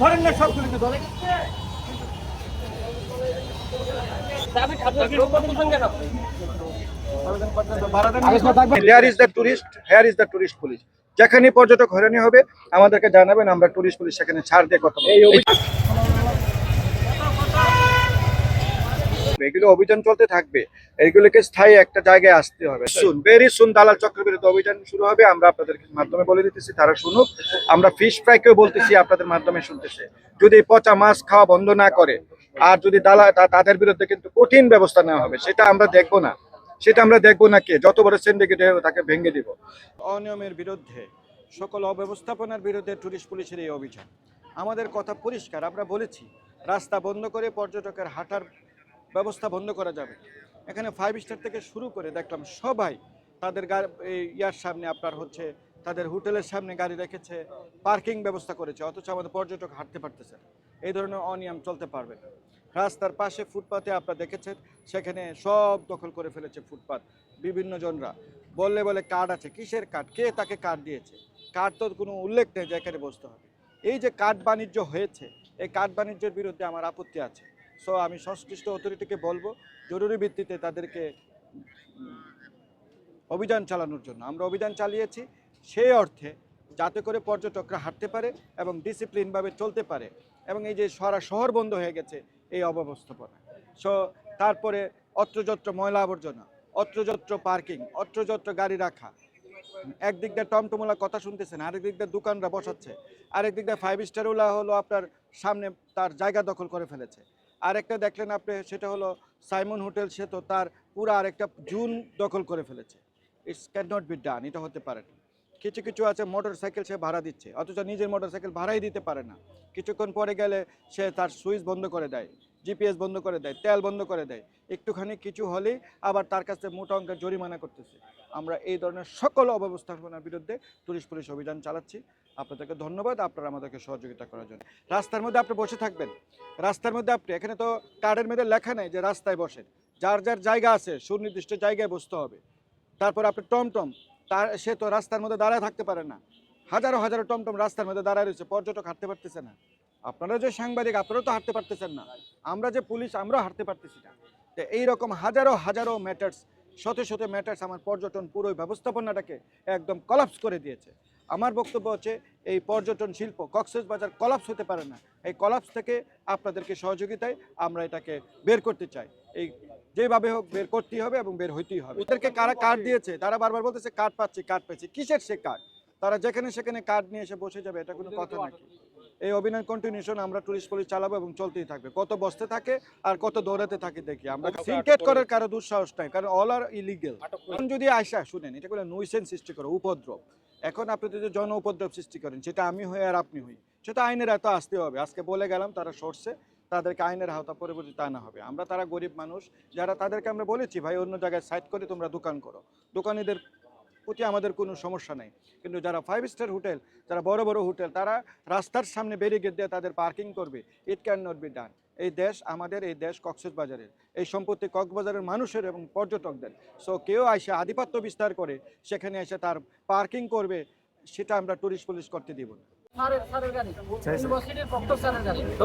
ধরেন না সবগুলিকে, ধরেন। যেখানে পর্যটক হয়রানি হবে, আমাদেরকে জানাবেন, আমরা টুরিস্ট পুলিশ সেখানে ছাড় দিয়ে কথা বলব এগুলো অভিযান চলতে থাকবে। এগুলোকে স্থায়ী একটা জায়গায় আসতে হবে। শুন। ভেরি সুন দালাল চক্রের বিরুদ্ধে অভিযান শুরু হবে আমরা আপনাদের মাধ্যমে বলে দিতেছি তারা শুনুক। আমরা ফিশ ফ্রাইকেও বলতেছি আপনাদের মাধ্যমে শুনতেছে। যদি পচা মাছ খাওয়া বন্ধ না করে আর যদি দালা তাদের বিরুদ্ধে কিন্তু কঠিন ব্যবস্থা নেওয়া হবে সেটা আমরা দেখব না। সেটা আমরা দেখব না কে? যত বড় সিন্ডিকেট তাকে ভেঙে দিব। অনিয়মের বিরুদ্ধে সকল অব্যবস্থাপনার বিরুদ্ধে টুরিস্ট পুলিশের এই অভিযান। আমাদের কথা পরিষ্কার আমরা বলেছি রাস্তা বন্ধ করে পর্যটকের হাঁটার ব্যবস্থা বন্ধ করা যাবে। এখানে ফাইভ স্টার থেকে শুরু করে দেখলাম সবাই তাদের ইয়ার সামনে আপনার হচ্ছে, তাদের হোটেলের সামনে গাড়ি রেখেছে, পার্কিং ব্যবস্থা করেছে, অথচ আমাদের পর্যটক হাঁটতে পারতেছে এই ধরনের অনিয়ম চলতে পারবে না। রাস্তার পাশে ফুটপাতে আপনারা দেখেছেন, সেখানে সব দখল করে ফেলেছে ফুটপাত, বিভিন্ন জনরা। বললে বলে কার্ড আছে, কিসের কার্ড? কে তাকে কার্ড দিয়েছে? কার্ড তো কোনো উল্লেখ নেই যে এখানে বসতে হবে। এই যে কার্ড বাণিজ্য হয়েছে, এই কার্ড বাণিজ্যের বিরুদ্ধে আমার আপত্তি আছে। সো আমি সংশ্লিষ্ট অথরিটিকে বলব, জরুরি ভিত্তিতে তাদেরকে অভিযান চালানোর জন্য। আমরা অভিযান চালিয়েছি সেই অর্থে যাতে করে পর্যটকরা হাঁটতে পারে এবং ডিসিপ্লিনভাবে চলতে পারে এবং এই যে সারা শহর বন্ধ হয়ে গেছে, এই অব্যবস্থাপনা। সো তারপরে অত্রযত্র ময়লা আবর্জনা, অত্রযত্র পার্কিং, অত্রযত্র গাড়ি রাখা। একদিক দিয়ে টমটমলা কথা শুনতেছেন আরেক দিক দিয়ে দোকানরা বসাচ্ছে আরেক দিক দিয়ে ফাইভ স্টারওয়ালা হলো আপনার সামনে তার জায়গা দখল করে ফেলেছে। আরেকটা দেখলেন আপনি, সেটা হলো সাইমন হোটেল, সে তো তার পুরো আরেকটা জুন দখল করে ফেলেছে। It's can not be done এটা হতে পারে না। কিছু কিছু আছে মোটর সাইকেল সে ভাড়া দিচ্ছে, অথচ নিজের মোটর সাইকেল ভাড়াই দিতে পারে না। কিছুক্ষণ পরে গেলে সে তার সুইচ বন্ধ করে দেয় জিপিএস বন্ধ করে দেয়, তেল বন্ধ করে দেয়। একটুখানি কিছু হলেই আবার তার কাছে মোটা অঙ্কের জরিমানা করতেছে। আমরা এই ধরনের সকল অব্যবস্থাপনার বিরুদ্ধে টুরিস্ট পুলিশ অভিযান চালাচ্ছি। আপনাদেরকে ধন্যবাদ, আপনারা আমাদেরকে সহযোগিতা করার জন্য। রাস্তার মধ্যে আপনি বসে থাকবেন। রাস্তার মধ্যে আপনি, এখানে তো কার্ডের মধ্যে লেখা নেই যে রাস্তায় বসেন। যার যার জায়গা আছে, সুনির্দিষ্ট জায়গায় বসতে হবে। তারপর আপনি টমটম, তার, সে তো রাস্তার মধ্যে দাঁড়ায় থাকতে পারে না। হাজারো হাজারো টমটম রাস্তার মধ্যে দাঁড়ায় রয়েছে, পর্যটক হাঁটতে পারতেছে না। আপনারা যে সাংবাদিক আপনারা তো হাঁটতে পারতেছেন না। আমরা যে পুলিশ, আমরাও হাঁটতে পারতেছি না। তো এইরকম হাজারো হাজারো ম্যাটার্স শত শত ম্যাটার্স আমার পর্যটন পুরো ব্যবস্থাপনাটাকে একদম কলাপস করে দিয়েছে। আমার বক্তব্য হচ্ছে, এই পর্যটন শিল্প, কক্সেস বাজার কলাপস হতে পারে না। এই কলাপস থেকে আপনাদেরকে সহযোগিতায় আমরা এটাকে বের করতে চাই। এই যেভাবে হোক বের করতেই হবে এবং বের হইতেই হবে। ওদেরকে কারা কার্ড দিয়েছে? তারা বারবার বলতেছে কার্ড পাচ্ছি কার্ড পাচ্ছি। কিসের সে কার্ড তারা যেখানে সেখানে কার্ড নিয়ে এসে বসে যাবে, এটা কোনো কথা নাকি? এই অভিনয় কন্টিনিউশন আমরা টুরিস্ট পুলিশ চালাবো এবং চলতেই থাকবে। কত বসতে থাকে আর কত দৌড়াতে থাকে দেখি। আমরা সিনকেট করার কারও। দুঃসাহস নাই কারণ অল আর ইলিগেল যদি আসা শুনেন এটা করে নৈসেন সৃষ্টি করে উপদ্রব। এখন আপনি যদি জন উপদ্রব সৃষ্টি করেন সেটা আমি হই আর আপনি হই সেটা আইনের এত আসতে হবে। আজকে বলে গেলাম তারা সরছে তাদেরকে আইনের আওতা পরবর্তীতে আনা হবে। আমরা তারা গরিব মানুষ যারা তাদেরকে আমরা বলেছি ভাই অন্য জায়গায় সাইড করে তোমরা দোকান করো। দোকানিদের প্রতি আমাদের কোনো সমস্যা নেই। কিন্তু যারা ফাইভ স্টার হোটেল যারা বড় বড় হোটেল তারা রাস্তার সামনে ব্যারিকেড দিয়ে তাদের পার্কিং করবে it can not be done এই দেশ আমাদের এই দেশ কক্সেস বাজারের এই সম্পত্তি কক্সবাজারের মানুষের এবং পর্যটকদের। সো কেউ এসে আধিপত্য বিস্তার করে সেখানে এসে তার পার্কিং করবে সেটা আমরা টুরিস্ট পুলিশ করতে দিব না। স্যারের স্যারের গাড়ি। ইউনিভার্সিটির প্রক্টর স্যারের গাড়ি। তো